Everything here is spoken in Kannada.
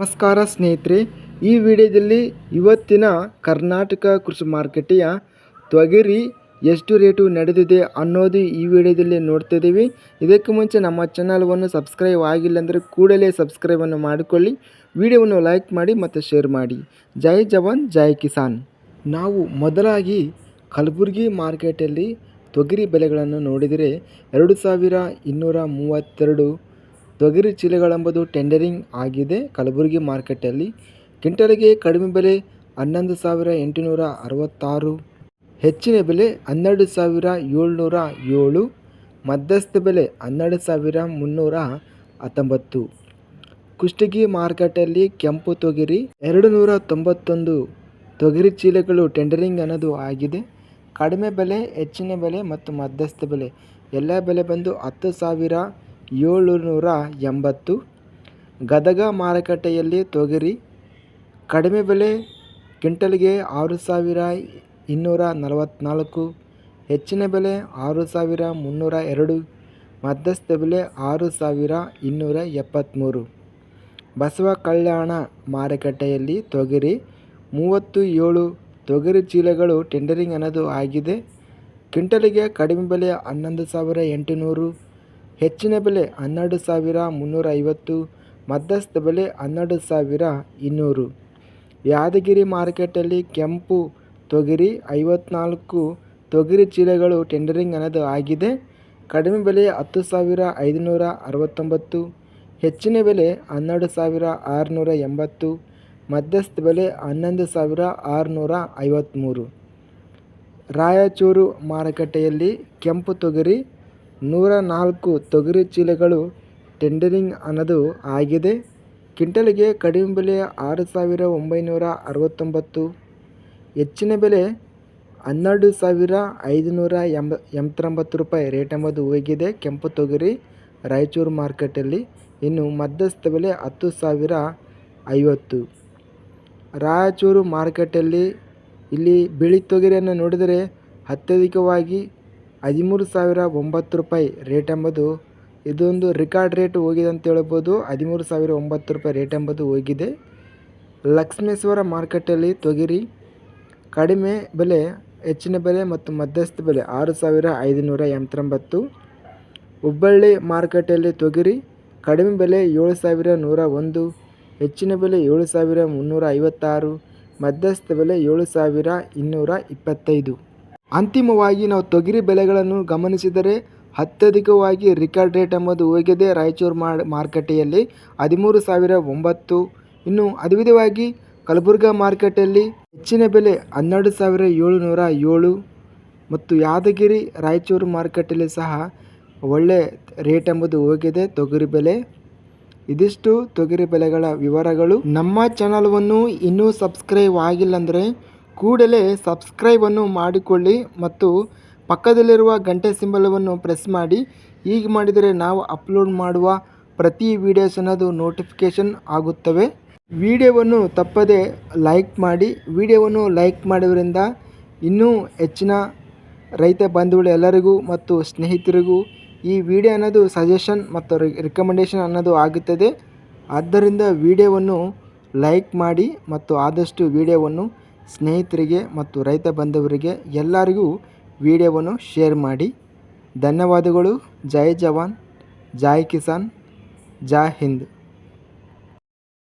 ನಮಸ್ಕಾರ ಸ್ನೇಹಿತರೆ, ಈ ವಿಡಿಯೋದಲ್ಲಿ ಇವತ್ತಿನ ಕರ್ನಾಟಕ ಕೃಷಿ ಮಾರುಕಟ್ಟೆಯ ತೊಗರಿ ಎಷ್ಟು ರೇಟು ನಡೆದಿದೆ ಅನ್ನೋದು ಈ ವಿಡಿಯೋದಲ್ಲಿ ನೋಡ್ತಾ ಇದ್ದೀವಿ. ಇದಕ್ಕೆ ಮುಂಚೆ ನಮ್ಮ ಚಾನಲ್ವನ್ನು ಸಬ್ಸ್ಕ್ರೈಬ್ ಆಗಿಲ್ಲ ಅಂದರೆ ಕೂಡಲೇ ಸಬ್ಸ್ಕ್ರೈಬನ್ನು ಮಾಡಿಕೊಳ್ಳಿ, ವಿಡಿಯೋವನ್ನು ಲೈಕ್ ಮಾಡಿ ಮತ್ತು ಶೇರ್ ಮಾಡಿ. ಜೈ ಜವಾನ್, ಜೈ ಕಿಸಾನ್. ನಾವು ಮೊದಲಾಗಿ ಕಲಬುರಗಿ ಮಾರ್ಕೆಟಲ್ಲಿ ತೊಗರಿ ಬೆಲೆಗಳನ್ನು ನೋಡಿದರೆ ಎರಡು ಸಾವಿರ ಇನ್ನೂರ ಮೂವತ್ತೆರಡು ತೊಗರಿ ಚೀಲಗಳೆಂಬುದು ಟೆಂಡರಿಂಗ್ ಆಗಿದೆ. ಕಲಬುರಗಿ ಮಾರ್ಕೆಟಲ್ಲಿ ಕ್ವಿಂಟಲ್ಗೆ ಕಡಿಮೆ ಬೆಲೆ ಹನ್ನೊಂದು ಸಾವಿರ ಎಂಟುನೂರ ಅರವತ್ತಾರು. ಹೆಚ್ಚಿನ ಬೆಲೆ ಹನ್ನೆರಡು ಸಾವಿರ ಏಳ್ನೂರ ಏಳು. ಮಧ್ಯಸ್ಥ ಬೆಲೆ ಹನ್ನೆರಡು ಸಾವಿರ ಮುನ್ನೂರ ಹತ್ತೊಂಬತ್ತು. ಕುಷ್ಟಗಿ ಮಾರ್ಕೆಟಲ್ಲಿ ಕೆಂಪು ತೊಗರಿ ಎರಡು ನೂರ ತೊಂಬತ್ತೊಂದು. ತೊಗರಿ ಚೀಲಗಳು ಟೆಂಡರಿಂಗ್ ಅನ್ನೋದು ಆಗಿದೆ. ಕಡಿಮೆ ಬೆಲೆ, ಹೆಚ್ಚಿನ ಬೆಲೆ ಮತ್ತು ಮಧ್ಯಸ್ಥ ಬೆಲೆ. ಎಲ್ಲ ಬೆಲೆ ಬಂದು ಹತ್ತು ಸಾವಿರ ಏಳುನೂರ ಎಂಬತ್ತು ಗದಗ ಮಾರುಕಟ್ಟೆಯಲ್ಲಿ ತೊಗರಿ, ಕಡಿಮೆ ಬೆಲೆ ಕ್ವಿಂಟಲ್ಗೆ ಆರು ಸಾವಿರ ಇನ್ನೂರ ನಲವತ್ತ್ನಾಲ್ಕು ಹೆಚ್ಚಿನ ಬೆಲೆ ಆರು ಸಾವಿರ ಮುನ್ನೂರ ಎರಡು ಮಧ್ಯಸ್ಥ ಬೆಲೆ ಆರು ಸಾವಿರ ಇನ್ನೂರ ಎಪ್ಪತ್ತ್ಮೂರು ಬಸವ ಕಲ್ಯಾಣ ಮಾರುಕಟ್ಟೆಯಲ್ಲಿ ತೊಗರಿ ಮೂವತ್ತು ಏಳು ತೊಗರಿ ಚೀಲಗಳು ಟೆಂಡರಿಂಗ್ ಅನ್ನೋದು ಆಗಿದೆ. ಕ್ವಿಂಟಲಿಗೆ ಕಡಿಮೆ ಬೆಲೆ ಹನ್ನೊಂದು ಸಾವಿರ ಎಂಟುನೂರು. ಹೆಚ್ಚಿನ ಬೆಲೆ ಹನ್ನೆರಡು ಸಾವಿರ ಮುನ್ನೂರ ಐವತ್ತು, ಮಧ್ಯಸ್ಥ ಬೆಲೆ ಹನ್ನೆರಡು ಸಾವಿರ ಇನ್ನೂರು. ಯಾದಗಿರಿ ಮಾರ್ಕೆಟಲ್ಲಿ ಕೆಂಪು ತೊಗರಿ ಐವತ್ನಾಲ್ಕು, ತೊಗರಿ ಚೀಲಗಳು ಟೆಂಡರಿಂಗ್ ಅನ್ನೋದು ಆಗಿದೆ. ಕಡಿಮೆ ಬೆಲೆ ಹತ್ತು ಸಾವಿರ ಐದುನೂರ ಅರವತ್ತೊಂಬತ್ತು, ಹೆಚ್ಚಿನ ಬೆಲೆ ಹನ್ನೆರಡು ಸಾವಿರ ಆರುನೂರ ಎಂಬತ್ತು, ಮಧ್ಯಸ್ಥ ಬೆಲೆ ಹನ್ನೊಂದು ಸಾವಿರ ಆರುನೂರ ಐವತ್ತ್ಮೂರು ರಾಯಚೂರು ಮಾರುಕಟ್ಟೆಯಲ್ಲಿ ಕೆಂಪು ತೊಗರಿ ನೂರ ನಾಲ್ಕು ತೊಗರಿ ಚೀಲಗಳು ಟೆಂಡರಿಂಗ್ ಅನ್ನೋದು ಆಗಿದೆ. ಕ್ವಿಂಟಲ್ಗೆ ಕಡಿಮೆ ಬೆಲೆ ಆರು ಸಾವಿರ ಒಂಬೈನೂರ ಅರವತ್ತೊಂಬತ್ತು, ಹೆಚ್ಚಿನ ಬೆಲೆ ಹನ್ನೆರಡು ಸಾವಿರ ಐದುನೂರ ಎಂಬ, ಎಂಬತ್ತೊಂಬತ್ತು ರೂಪಾಯಿ ರೇಟ್ ಎಂಬುದು ಹೋಗಿದೆ. ಕೆಂಪು ತೊಗರಿ ರಾಯಚೂರು ಮಾರ್ಕೆಟಲ್ಲಿ ಇನ್ನು ಮಧ್ಯಸ್ಥ ಬೆಲೆ ಹತ್ತು ಸಾವಿರ ಐವತ್ತು. ರಾಯಚೂರು ಮಾರ್ಕೆಟಲ್ಲಿ ಇಲ್ಲಿ ಬಿಳಿ ತೊಗರಿಯನ್ನು ನೋಡಿದರೆ ಅತ್ಯಧಿಕವಾಗಿ ಹದಿಮೂರು ಸಾವಿರ ಒಂಬತ್ತು ರೂಪಾಯಿ ರೇಟ್ ಎಂಬುದು ಇದೊಂದು ರಿಕಾರ್ಡ್ ರೇಟ್ ಹೋಗಿದೆ ಅಂತ ಹೇಳ್ಬೋದು. ಹದಿಮೂರು ಸಾವಿರ ಒಂಬತ್ತು ರೂಪಾಯಿ ರೇಟ್ ಎಂಬುದು ಹೋಗಿದೆ. ಲಕ್ಷ್ಮೇಶ್ವರ ಮಾರ್ಕೆಟಲ್ಲಿ ತೊಗರಿ ಕಡಿಮೆ ಬೆಲೆ, ಹೆಚ್ಚಿನ ಬೆಲೆ ಮತ್ತು ಮಧ್ಯಸ್ಥ ಬೆಲೆ ಆರು ಸಾವಿರ ಐದುನೂರ ಎಂಬತ್ತೊಂಬತ್ತು. ಹುಬ್ಬಳ್ಳಿ ಮಾರುಕಟ್ಟೆಯಲ್ಲಿ ತೊಗರಿ ಕಡಿಮೆ ಬೆಲೆ ಏಳು ಸಾವಿರ ನೂರ ಒಂದು, ಹೆಚ್ಚಿನ ಬೆಲೆ ಏಳು ಸಾವಿರ ಮುನ್ನೂರ ಐವತ್ತಾರು, ಮಧ್ಯಸ್ಥ ಬೆಲೆ ಏಳು ಸಾವಿರ ಇನ್ನೂರ ಇಪ್ಪತ್ತೈದು. ಅಂತಿಮವಾಗಿ ನಾವು ತೊಗರಿ ಬೆಲೆಗಳನ್ನು ಗಮನಿಸಿದರೆ ಅತ್ಯಧಿಕವಾಗಿ ರಿಕಾರ್ಡ್ ರೇಟ್ ಎಂಬುದು ಹೋಗಿದೆ ರಾಯಚೂರು ಮಾರುಕಟ್ಟೆಯಲ್ಲಿ ಹದಿಮೂರು ಸಾವಿರ ಒಂಬತ್ತು. ಇನ್ನು ಅದೇ ಕಲಬುರ್ಗಾ ಮಾರುಕಟ್ಟೆಯಲ್ಲಿ ಹೆಚ್ಚಿನ ಬೆಲೆ ಹನ್ನೆರಡು ಸಾವಿರ ಏಳುನೂರ ಏಳು. ಮತ್ತು ಯಾದಗಿರಿ ರಾಯಚೂರು ಮಾರುಕಟ್ಟೆಯಲ್ಲಿ ಸಹ ಒಳ್ಳೆ ರೇಟ್ ಎಂಬುದು ಹೋಗಿದೆ ತೊಗರಿ ಬೆಲೆ. ಇದಿಷ್ಟು ತೊಗರಿ ಬೆಲೆಗಳ ವಿವರಗಳು. ನಮ್ಮ ಚಾನಲ್ವನ್ನು ಇನ್ನೂ ಸಬ್ಸ್ಕ್ರೈಬ್ ಆಗಿಲ್ಲ ಅಂದರೆ ಕೂಡಲೇ ಸಬ್ಸ್ಕ್ರೈಬನ್ನು ಮಾಡಿಕೊಳ್ಳಿ ಮತ್ತು ಪಕ್ಕದಲ್ಲಿರುವ ಗಂಟೆ ಸಿಂಬಲವನ್ನು ಪ್ರೆಸ್ ಮಾಡಿ. ಹೀಗೆ ಮಾಡಿದರೆ ನಾವು ಅಪ್ಲೋಡ್ ಮಾಡುವ ಪ್ರತಿ ವೀಡಿಯೋಸ್ ಅನ್ನೋದು ನೋಟಿಫಿಕೇಷನ್ ಆಗುತ್ತವೆ. ವಿಡಿಯೋವನ್ನು ತಪ್ಪದೆ ಲೈಕ್ ಮಾಡಿ. ವಿಡಿಯೋವನ್ನು ಲೈಕ್ ಮಾಡೋದ್ರಿಂದ ಇನ್ನೂ ಹೆಚ್ಚಿನ ರೈತ ಬಂಧುಗಳು ಎಲ್ಲರಿಗೂ ಮತ್ತು ಸ್ನೇಹಿತರಿಗೂ ಈ ವಿಡಿಯೋ ಅನ್ನೋದು ಸಜೆಷನ್ ಮತ್ತು ರಿಕಮೆಂಡೇಷನ್ ಅನ್ನೋದು ಆಗುತ್ತದೆ. ಆದ್ದರಿಂದ ವಿಡಿಯೋವನ್ನು ಲೈಕ್ ಮಾಡಿ ಮತ್ತು ಆದಷ್ಟು ವಿಡಿಯೋವನ್ನು ಸ್ನೇಹಿತರಿಗೆ ಮತ್ತು ರೈತ ಬಂಧುವರಿಗೆ ಎಲ್ಲರಿಗೂ ವಿಡಿಯೋವನ್ನು ಶೇರ್ ಮಾಡಿ. ಧನ್ಯವಾದಗಳು. ಜೈ ಜವಾನ್. ಜೈ ಕಿಸಾನ್. ಜೈ ಹಿಂದ್.